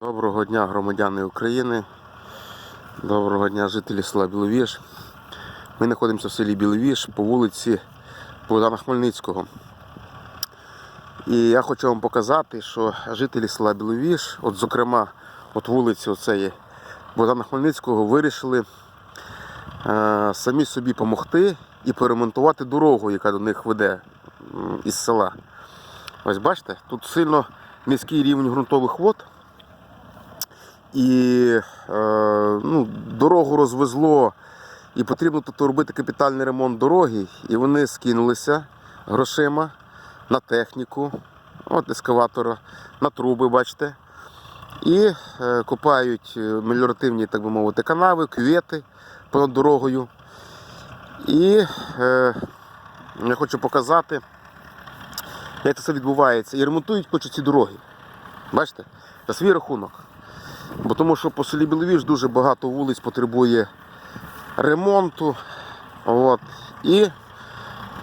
Доброго дня, громадяни України. Доброго дня, жителі села Біловіж. Ми знаходимося в селі Біловіж по вулиці Богдана Хмельницького. І я хочу вам показати, що жителі села Біловіж, от зокрема, от вулиці оцеї Богдана Хмельницького, вирішили е, самі собі допомогти і поремонтувати дорогу, яка до них веде із села. Ось бачите, тут сильно низький рівень ґрунтових вод. І е, ну, дорогу розвезло, і потрібно тут робити капітальний ремонт дороги. І вони скинулися грошима на техніку, от ескаватора, на труби, бачите. І е, копають е, меліоративні, так би мовити, канави, кювети понад дорогою. І е, я хочу показати, як це все відбувається. І ремонтують хочуть ці дороги. Бачите? За свій рахунок. Бо тому що по селі Біловіж дуже багато вулиць потребує ремонту. От. І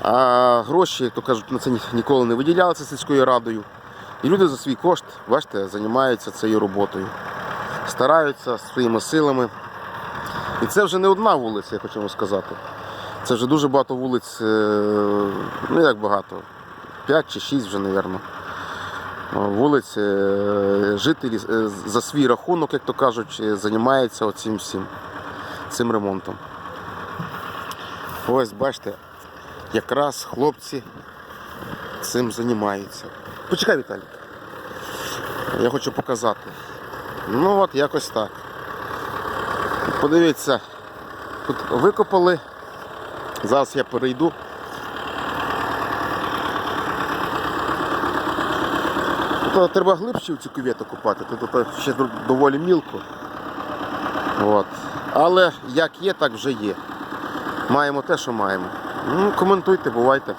а, гроші, як то кажуть, на це ніколи не виділялися сільською радою. І люди за свій кошт, бачите, займаються цією роботою. Стараються своїми силами. І це вже не одна вулиця, я хочу вам сказати. Це вже дуже багато вулиць, е, ну як багато, 5 чи 6 вже, мабуть вулиць, е, жителі е, за свій рахунок, як то кажуть, е, займаються оцим всім цим ремонтом. Ось бачите, якраз хлопці цим займаються. Почекай, Віталій. Я хочу показати. Ну от якось так. Подивіться, тут викопали. Зараз я перейду. Тут треба глибше в цю кювету купати, тут, ще доволі мілко. От. Але як є, так вже є. Маємо те, що маємо. Ну, коментуйте, бувайте.